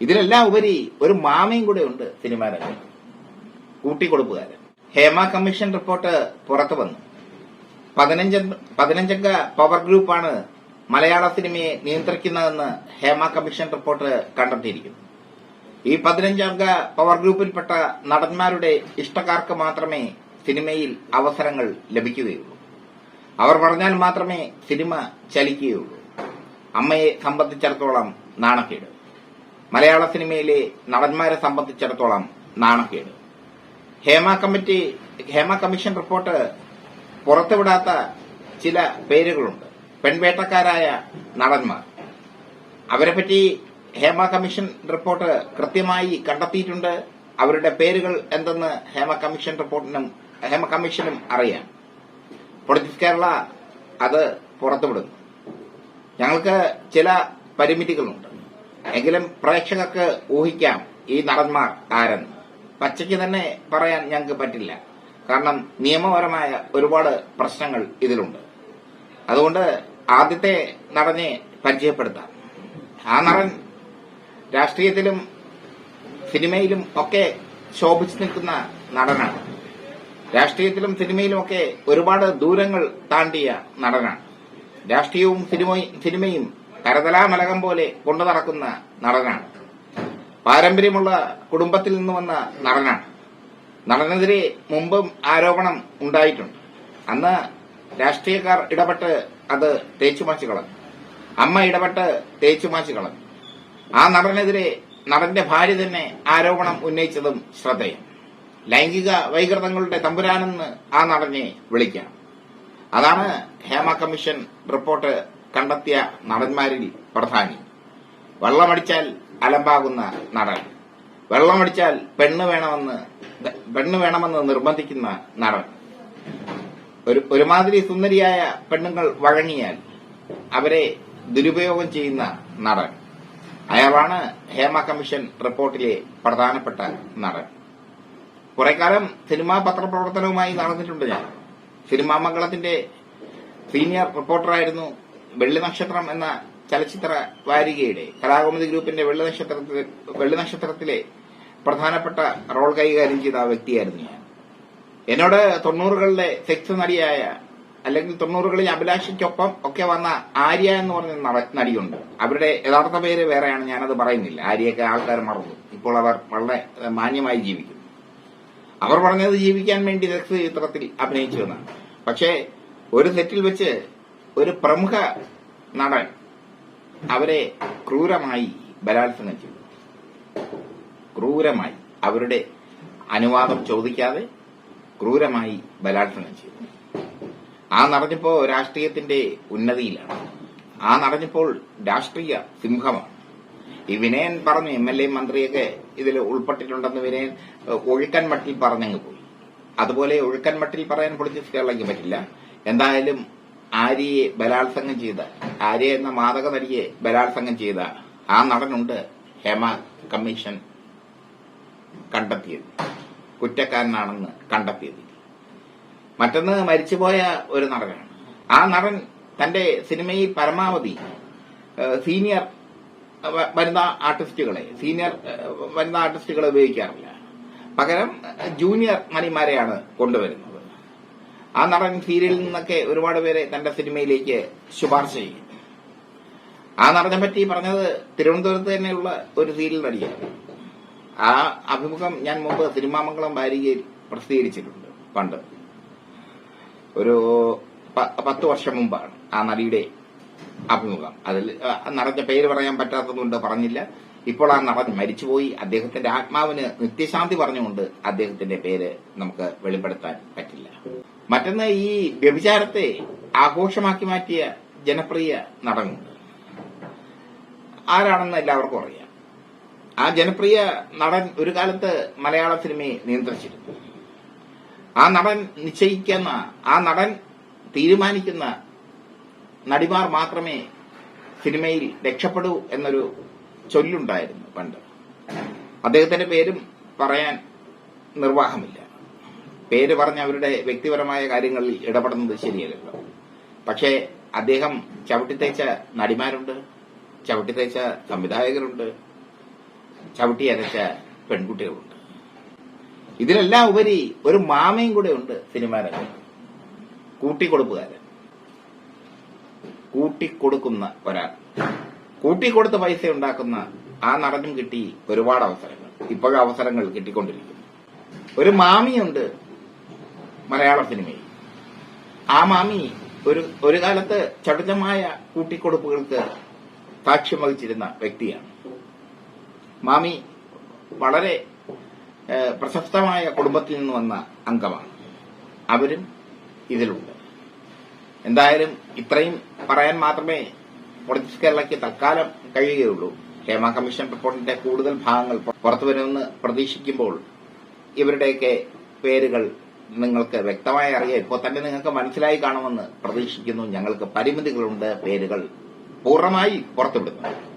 ഇതിലെല്ലാം ഉപരി ഒരു മാമയും കൂടെ ഉണ്ട് സിനിമാ രംഗത്ത് കൂട്ടിക്കൊടുപ്പുകാരൻ. ഹേമ കമ്മീഷൻ റിപ്പോർട്ട് പുറത്തു വന്നു. പതിനഞ്ച് പതിനഞ്ചംഗ പവർ ഗ്രൂപ്പാണ് മലയാള സിനിമയെ നിയന്ത്രിക്കുന്നതെന്ന് ഹേമ കമ്മീഷൻ റിപ്പോർട്ട് കണ്ടെത്തിയിരിക്കുന്നു. ഈ പതിനഞ്ചംഗ പവർ ഗ്രൂപ്പിൽപ്പെട്ട നടന്മാരുടെ ഇഷ്ടക്കാർക്ക് മാത്രമേ സിനിമയിൽ അവസരങ്ങൾ ലഭിക്കുകയുള്ളൂ. അവർ പറഞ്ഞാൽ മാത്രമേ സിനിമ ചലിക്കുകയുള്ളൂ. അമ്മയെ സംബന്ധിച്ചിടത്തോളം നാണക്കേട്. മലയാള സിനിമയിലെ നടന്മാരെ സംബന്ധിച്ചിടത്തോളം നാണക്കേട്. Hema committee Hema commission report പുറത്തുവിടാത്ത ചില പേരുകളുണ്ട്. പെൺവേട്ടക്കാരായ നടന്മാർ. അവരെ പറ്റി ഹേമ കമ്മീഷൻ റിപ്പോർട്ട് കൃത്യമായി കണ്ടെത്തിയിട്ടുണ്ട്. അവരുടെ പേരുകൾ എന്തെന്ന് ഹേമ കമ്മീഷൻ റിപ്പോർട്ടിനും ഹേമ കമ്മീഷനും അറിയാം. പൊളിറ്റിക്സ് കേരള അത് പുറത്തുവിടുന്നു. ഞങ്ങൾക്ക് ചില പരിമിതികളുണ്ട്. എങ്കിലും പ്രേക്ഷകർക്ക് ഊഹിക്കാം ഈ നടന്മാർ ആരെന്ന്. പച്ചയ്ക്ക് തന്നെ പറയാൻ ഞങ്ങൾക്ക് പറ്റില്ല. കാരണം നിയമപരമായ ഒരുപാട് പ്രശ്നങ്ങൾ ഇതിലുണ്ട്. അതുകൊണ്ട് ആദ്യത്തെ നടനെ പരിചയപ്പെടുത്താം. ആ നടൻ രാഷ്ട്രീയത്തിലും സിനിമയിലും ഒക്കെ ശോഭിച്ചു നിൽക്കുന്ന നടനാണ്. രാഷ്ട്രീയത്തിലും സിനിമയിലും ഒക്കെ ഒരുപാട് ദൂരങ്ങൾ താണ്ടിയ നടനാണ്. രാഷ്ട്രീയവും സിനിമയും കരതലാമലകം പോലെ കൊണ്ടു നടക്കുന്ന നടനാണ്. പാരമ്പര്യമുള്ള കുടുംബത്തിൽ നിന്ന് വന്ന നടനാണ്. നടനെതിരെ മുമ്പും ആരോപണം ഉണ്ടായിട്ടുണ്ട്. അന്ന് രാഷ്ട്രീയക്കാർ ഇടപെട്ട് അത് തേച്ചുമാച്ചു കളഞ്ഞു. അമ്മ ഇടപെട്ട് തേച്ചുമാച്ചു കളഞ്ഞു. ആ നടനെതിരെ നടന്റെ ഭാര്യ തന്നെ ആരോപണം ഉന്നയിച്ചതും ശ്രദ്ധേയം. ലൈംഗിക വൈകൃതങ്ങളുടെ തമ്പുരാനെന്ന് ആ നടനെ വിളിക്കാം. അതാണ് ഹേമ കമ്മീഷൻ റിപ്പോർട്ട് കണ്ടെത്തിയ നടന്മാരിൽ പ്രധാനി. വെള്ളമടിച്ചാൽ അലമ്പാകുന്ന നടൻ. വെള്ളമടിച്ചാൽ പെണ്ണ് വേണമെന്ന് പെണ്ണ് വേണമെന്ന് നിർബന്ധിക്കുന്ന നടൻ. ഒരു ഒരുമാതിരി സുന്ദരിയായ പെണ്ണുങ്ങൾ വഴങ്ങിയാൽ അവരെ ദുരുപയോഗം ചെയ്യുന്ന നടൻ. അയാളാണ് ഹേമ കമ്മീഷൻ റിപ്പോർട്ടിലെ പ്രധാനപ്പെട്ട നടൻ. കുറെ കാലം സിനിമാ പത്രപ്രവർത്തനവുമായി നടന്നിട്ടുണ്ട് ഞാൻ. സിനിമാ മംഗളത്തിന്റെ സീനിയർ റിപ്പോർട്ടറായിരുന്നു വെള്ളി നക്ഷത്രം എന്ന ചലച്ചിത്ര വാരികയുടെ കലാകൗമുദി ഗ്രൂപ്പിന്റെ വെള്ളി നക്ഷത്രത്തിലെ വെള്ളി നക്ഷത്രത്തിലെ പ്രധാനപ്പെട്ട റോൾ കൈകാര്യം ചെയ്ത ആ വ്യക്തിയായിരുന്നു ഞാൻ. എന്നോട് തൊണ്ണൂറുകളിലെ സെക്സ് നടിയായ അല്ലെങ്കിൽ തൊണ്ണൂറുകളിൽ അഭിലാഷയ്ക്കൊപ്പം ഒക്കെ വന്ന ആര്യ എന്ന് പറഞ്ഞ നട- നടിയുണ്ട്. അവരുടെ യഥാർത്ഥ പേര് വേറെയാണ് ഞാനത് പറയുന്നില്ല. ആര്യയൊക്കെ ആൾക്കാർ മറന്നു. ഇപ്പോൾ അവർ വളരെ മാന്യമായി ജീവിക്കുന്നു. അവർ പറഞ്ഞത് ജീവിക്കാൻ വേണ്ടി സെക്സ് ചിത്രത്തിൽ അഭിനയിച്ചു എന്നാണ്. പക്ഷേ ഒരു സെറ്റിൽ വെച്ച് ഒരു പ്രമുഖ നടൻ അവരെ ക്രൂരമായി ബലാത്സംഗം ചെയ്തു. ക്രൂരമായി. അവരുടെ അനുവാദം ചോദിക്കാതെ ക്രൂരമായി ബലാത്സംഗം ചെയ്തു. ആ നടഞ്ഞപ്പോ രാഷ്ട്രീയത്തിന്റെ ഉന്നതിയിലാണ്. ആ നടഞ്ഞപ്പോൾ രാഷ്ട്രീയ സിംഹമാണ്. ഈ വിനയൻ പറഞ്ഞു എം എൽ എ മന്ത്രിയൊക്കെ ഇതിൽ ഉൾപ്പെട്ടിട്ടുണ്ടെന്ന് വിനയൻ ഒഴുക്കൻ മട്ടിൽ പറഞ്ഞങ്ങ് പോയി. അതുപോലെ ഒഴുക്കൻ മട്ടിൽ പറയാൻ പൊളിറ്റിക്സ് കേരളയ്ക്ക് പറ്റില്ല. എന്തായാലും ആര്യയെ ബലാത്സംഗം ചെയ്ത. ആര്യ എന്ന മാതക നടിയെ ബലാത്സംഗം ചെയ്ത ആ നടനുണ്ട് ഹേമ കമ്മീഷൻ കണ്ടെത്തിയത്. കുറ്റക്കാരനാണെന്ന് കണ്ടെത്തിയത്. മറ്റൊന്ന് മരിച്ചുപോയ ഒരു നടനാണ്. ആ നടൻ തന്റെ സിനിമയിൽ പരമാവധി സീനിയർ വനിതാ ആർട്ടിസ്റ്റുകളെ സീനിയർ വനിതാ ആർട്ടിസ്റ്റുകളെ ഉപയോഗിക്കാറില്ല. പകരം ജൂനിയർ നടിമാരെയാണ് കൊണ്ടുവരുന്നത്. ആ നടൻ സീരിയലിൽ നിന്നൊക്കെ ഒരുപാട് പേരെ തന്റെ സിനിമയിലേക്ക് ശുപാർശ ചെയ്യും. ആ നടനെ പറ്റി പറഞ്ഞത് തിരുവനന്തപുരത്ത് തന്നെയുള്ള ഒരു സീരിയൽ നടിയാണ് ആ അഭിമുഖം ഞാൻ മുമ്പ് സിനിമാമംഗളം വാരികയിൽ പ്രസിദ്ധീകരിച്ചിട്ടുണ്ട് പണ്ട്. ഒരു പത്ത് വർഷം മുമ്പാണ് ആ നടിയുടെ അഭിമുഖം. അതിൽ നടന്റെ പേര് പറയാൻ പറ്റാത്തതുകൊണ്ട് പറഞ്ഞില്ല. ഇപ്പോൾ ആ നടൻ മരിച്ചുപോയി. അദ്ദേഹത്തിന്റെ ആത്മാവിന് നിത്യശാന്തി പറഞ്ഞുകൊണ്ട് അദ്ദേഹത്തിന്റെ പേര് നമുക്ക് വെളിപ്പെടുത്താൻ പറ്റില്ല. മറ്റൊന്ന് ഈ വ്യഭിചാരത്തെ ആഘോഷമാക്കി മാറ്റിയ ജനപ്രിയ നടനുണ്ട് ആരാണെന്ന് എല്ലാവർക്കും അറിയാം. ആ ജനപ്രിയ നടൻ ഒരു കാലത്ത് മലയാള സിനിമയെ നിയന്ത്രിച്ചിരുന്നു. ആ നടൻ നിശ്ചയിക്കുന്ന ആ നടൻ തീരുമാനിക്കുന്ന നടിമാർ മാത്രമേ സിനിമയിൽ രക്ഷപ്പെടൂ എന്നൊരു ചൊല്ലുണ്ടായിരുന്നു പണ്ട്. അദ്ദേഹത്തിന്റെ പേരും പറയാൻ നിർവാഹമില്ല. പേര് പറഞ്ഞ് അവരുടെ വ്യക്തിപരമായ കാര്യങ്ങളിൽ ഇടപെടുന്നത് ശരിയല്ലല്ലോ. പക്ഷേ അദ്ദേഹം ചവിട്ടിത്തേച്ച നടിമാരുണ്ട് ചവിട്ടിത്തേച്ച സംവിധായകരുണ്ട് ചവിട്ടി അരച്ച പെൺകുട്ടികളുണ്ട്. ഇതിലെല്ലാം ഉപരി ഒരു മാമയും കൂടെ ഉണ്ട് സിനിമാ കൂട്ടിക്കൊടുപ്പുകാരൻ. കൂട്ടിക്കൊടുക്കുന്ന ഒരാൾ. കൂട്ടിക്കൊടുത്ത് പൈസ ഉണ്ടാക്കുന്ന ആ നടനും കിട്ടി ഒരുപാട് അവസരങ്ങൾ. ഇപ്പോഴും അവസരങ്ങൾ കിട്ടിക്കൊണ്ടിരിക്കുന്നു. ഒരു മാമിയുണ്ട് മലയാള സിനിമയിൽ. ആ മാമി ഒരു ഒരു കാലത്ത് ചടുലമായ കൂട്ടിക്കൊടുപ്പുകൾക്ക് സാക്ഷ്യം വഹിച്ചിരുന്ന വ്യക്തിയാണ്. മാമി വളരെ പ്രശസ്തമായ കുടുംബത്തിൽ നിന്ന് വന്ന അംഗമാണ്. അവരും ഇതിലുണ്ട്. എന്തായാലും ഇത്രയും പറയാൻ മാത്രമേ പൊളിറ്റിക്സ് കേരളയ്ക്ക് തൽക്കാലം കഴിയുകയുള്ളൂ. ഹേമ കമ്മീഷൻ റിപ്പോർട്ടിന്റെ കൂടുതൽ ഭാഗങ്ങൾ പുറത്തുവരുമെന്ന് പ്രതീക്ഷിക്കുമ്പോൾ ഇവരുടെയൊക്കെ പേരുകൾ നിങ്ങൾക്ക് വ്യക്തമായി അറിയാം. ഇപ്പോൾ തന്നെ നിങ്ങൾക്ക് മനസ്സിലായി കാണുമെന്ന് പ്രതീക്ഷിക്കുന്നു. ഞങ്ങൾക്ക് പരിമിതികളുണ്ട് പേരുകൾ പൂർണമായി പുറത്തുവിടുന്നു.